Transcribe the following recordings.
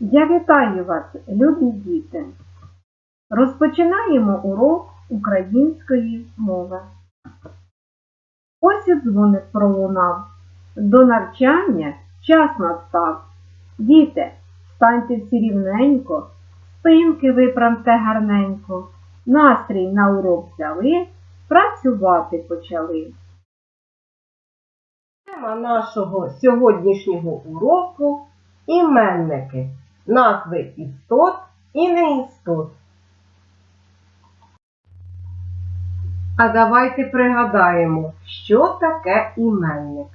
Я вітаю вас, любі діти! Розпочинаємо урок української мови. Ось і дзвоник пролунав. До навчання час настав. Діти, станьте всі рівненько, спинки виправте гарненько, настрій на урок взяли, працювати почали. Тема нашого сьогоднішнього уроку іменники, назви істот і неістот. А давайте пригадаємо, що таке іменник.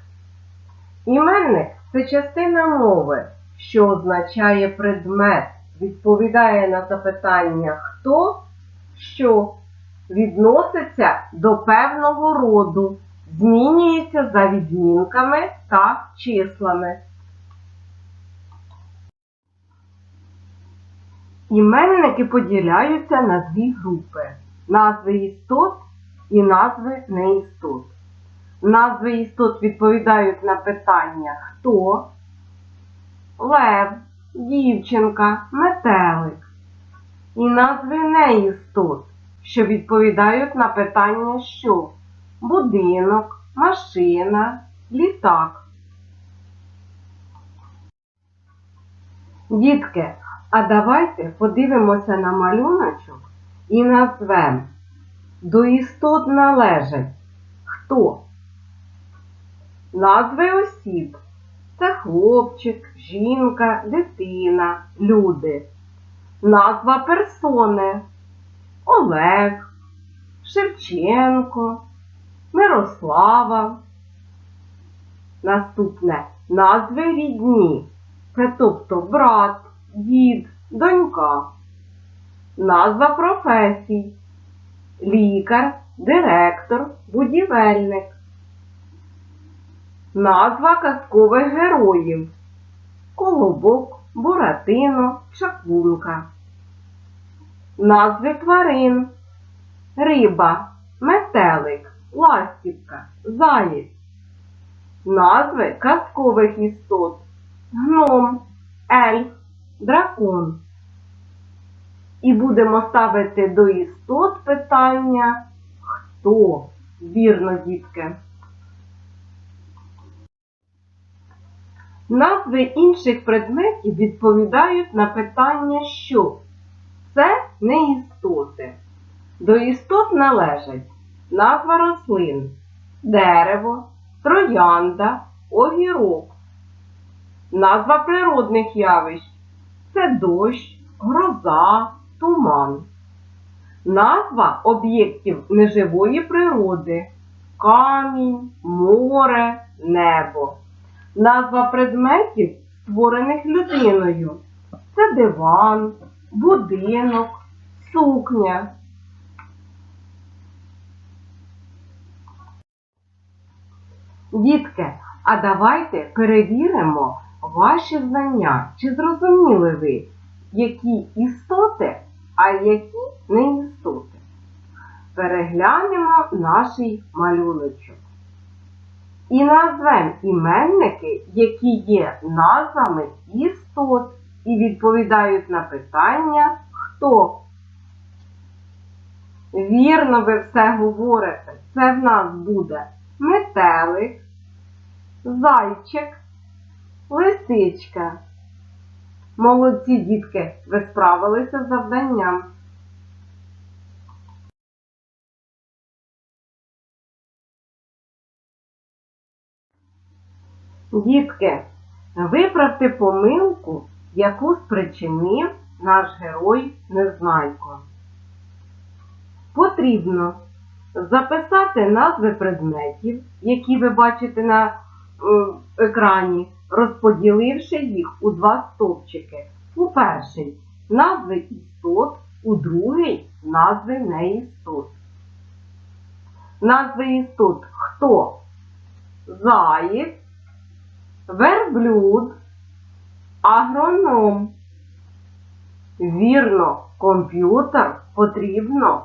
Іменник це частина мови, що означає предмет, відповідає на запитання хто, що, відноситься до певного роду, змінюється за відмінками та числами. Іменники поділяються на дві групи назви істот і назви неістот. Назви істот відповідають на питання хто, лев, дівчинка, метелик. І назви неістот, що відповідають на питання що будинок, машина, літак. Дітки, а давайте подивимося на малюночок і назвемо. До істот належать хто? Назви осіб. Це хлопчик, жінка, дитина, люди. Назва персони. Олег, Шевченко, Мирослава. Наступне назви рідні. Це тобто брат, дід, донька. Назва професій. Лікар, директор, будівельник. Назва казкових героїв. Колобок, Буратино, Чаклунка. Назви тварин. Риба, метелик, ластівка, заєць. Назви казкових істот. Гном, ельф, дракон. І будемо ставити до істот питання хто? Вірно, дітки. Назви інших предметів відповідають на питання що? Це не істоти. До істот належать назва рослин, дерево, троянда, огірок. Назва природних явищ це дощ, гроза, туман. Назва об'єктів неживої природи камінь, море, небо. Назва предметів, створених людиною. Це диван, будинок, сукня. Дітки, а давайте перевіримо ваші знання, чи зрозуміли ви, які істоти, а які не істоти. Переглянемо наш малюночок. І назвемо іменники, які є назвами істот і відповідають на питання хто. Вірно, ви все говорите. Це в нас буде метелик, зайчик, лисичка. Молодці дітки, ви справилися з завданням. Дітки, виправте помилку, яку спричинив наш герой Незнайко. Потрібно записати назви предметів, які ви бачите на е, екрані, розподіливши їх у два стовпчики. У перший назви істот, у другий назви неістот. Назви істот хто? Заєць, верблюд, агроном. Вірно, комп'ютер потрібно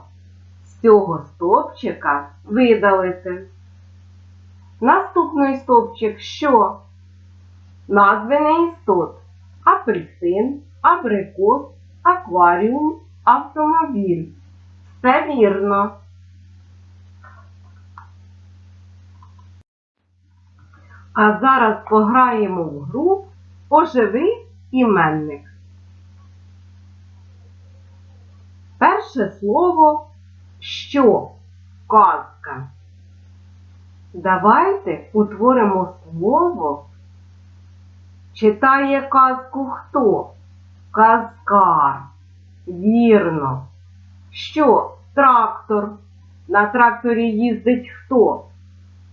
цього стовпчика видалити. Наступний стовпчик що? Назви неістот. Апельсин, абрикос, акваріум, автомобіль. Все вірно. А зараз пограємо в гру Оживи іменник. Перше слово що? Казка. Давайте утворимо слово. Читає казку хто? Казкар. Вірно. Що? Трактор. На тракторі їздить хто?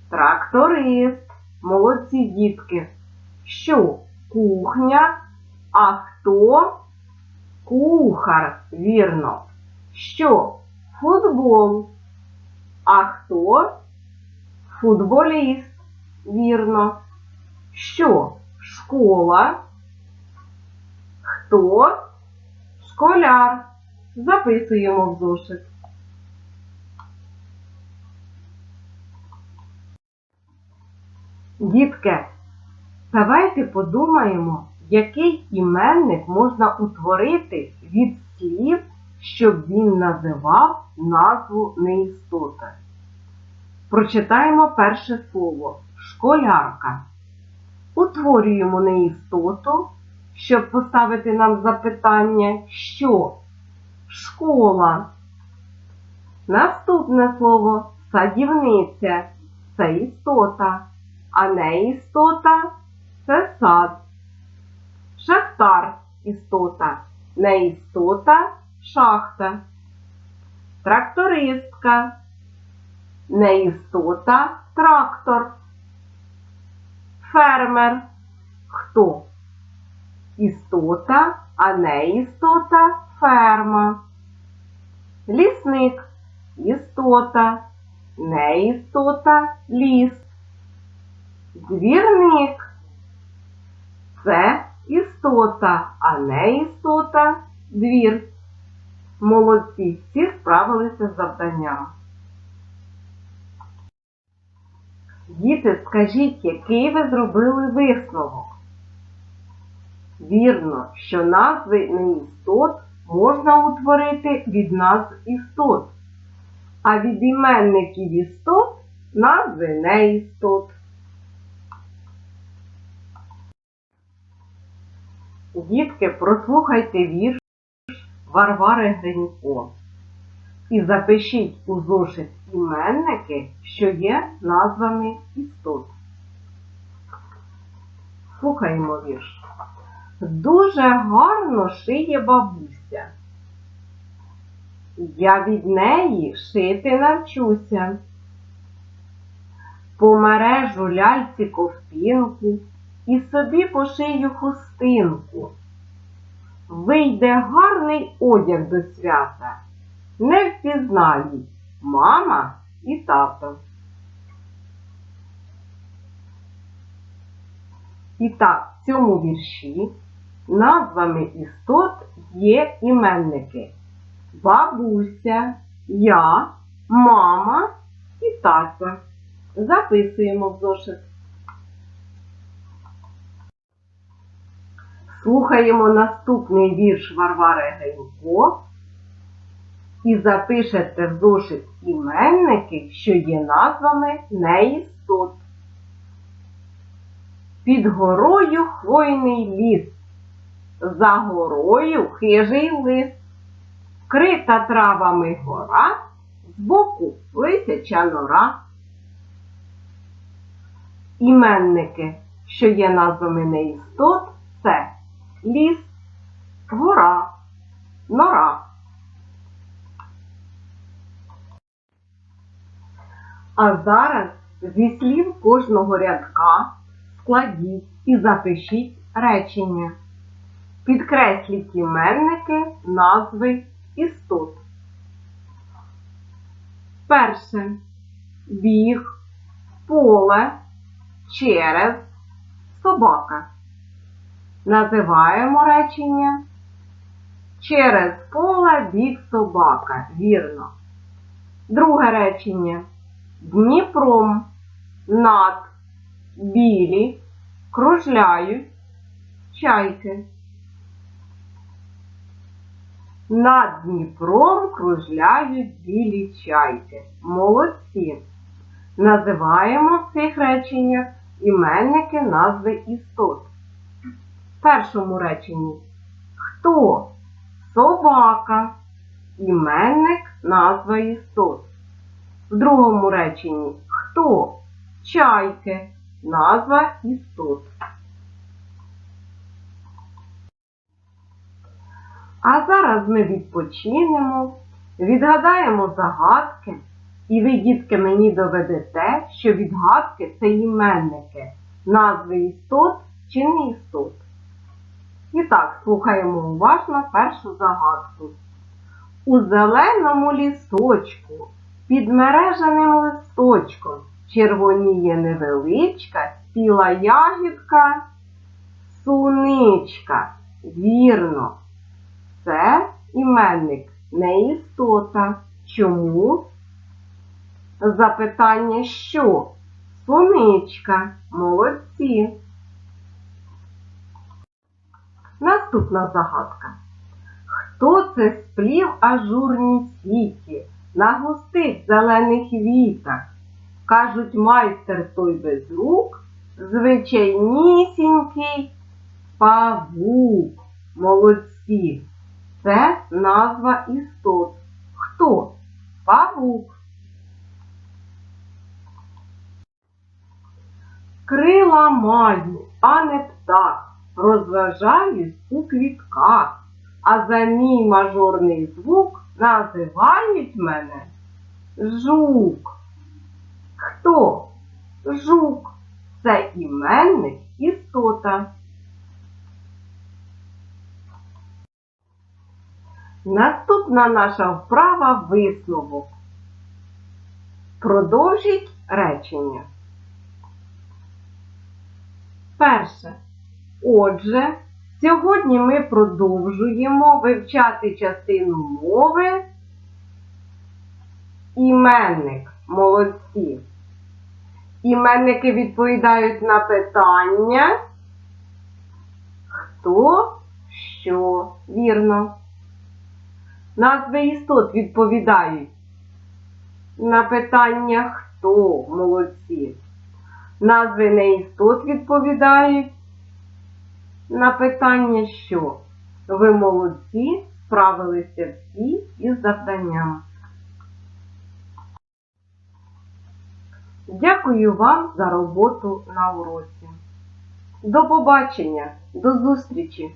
Тракторист. Молодці дітки. Що? Кухня. А хто? Кухар. Вірно. Що? Футбол. А хто? Футболіст. Вірно. Що? Школа. Хто? Школяр. Записуємо в зошит. Дітки, давайте подумаємо, який іменник можна утворити від слів, щоб він називав назву неістоти. Прочитаємо перше слово школярка. Утворюємо неістоту, щоб поставити нам запитання, що школа. Наступне слово садівниця це істота, а не істота це сад. Шахтар істота, не істота шахта. Трактористка, не істота трактор. Фермер. Хто? Істота, а не істота ферма. Лісник. Істота, не істота ліс. Двірник. Це істота, а не істота двір. Молодці, всі справилися з завданням. Діти, скажіть, який ви зробили висновок? Вірно, що назви неістот можна утворити від назв істот, а від іменників істот назви неістот. Дітки, прослухайте вірш Варвари Гринько і запишіть у зошит іменники, що є назвами істот. Слухаємо вірш. Дуже гарно шиє бабуся. Я від неї шити навчуся. Помережу ляльці ковтинку і собі пошию хустинку. Вийде гарний одяг до свята, не впізнають мама і тато. І так, в цьому вірші назвами істот є іменники бабуся, я, мама і тато. Записуємо в зошит. Слухаємо наступний вірш Варвари Гринько і запишете в зошит іменники, що є назвами неістот. Під горою хвойний ліс, за горою хижий лис, крита травами гора, збоку лисяча нора. Іменники, що є назвами неістот, це ліс, гора, нора. А зараз зі слів кожного рядка складіть і запишіть речення. Підкресліть іменники назви істот. Перше. Біг, поле, через, собака. Називаємо речення. Через поле біг собака. Вірно. Друге речення. Дніпром, над, білі, кружляють чайки. Над Дніпром кружляють білі чайки. Молодці. Називаємо в цих реченнях іменники назви істот. В першому реченні хто? Собака. Іменник назва істот. В другому реченні хто? Чайки. Назва істот. А зараз ми відпочинемо, відгадаємо загадки, і ви, дітки, мені доведете, що відгадки це іменники, назви істот чи не істот. І так, слухаємо уважно першу загадку. У зеленому лісочку, під мережаним листочком, червоніє невеличка спіла ягідка, суничка. Вірно, це іменник, не істота. Чому? Запитання що? Соничка. Молодці. Наступна загадка. Хто це сплів ажурні сіті на густих зелених вітах? Кажуть, майстер той без рук, звичайнісінький павук. Молодці. Це назва істот. Хто? Павук. Крила маю, а не птах. Розважаюсь у квітках, а за мій мажорний звук називають мене жук. Хто? Жук. Це іменник істота. Наступна наша вправа висновок. Продовжіть речення. Перше. Отже, сьогодні ми продовжуємо вивчати частину мови іменник. Молодці. Іменники відповідають на питання. Хто, що, вірно. Назви істот відповідають на питання хто, молодці. Назви неістот відповідають на питання що. Ви молодці, справилися всі із завданням. Дякую вам за роботу на уроці. До побачення, до зустрічі!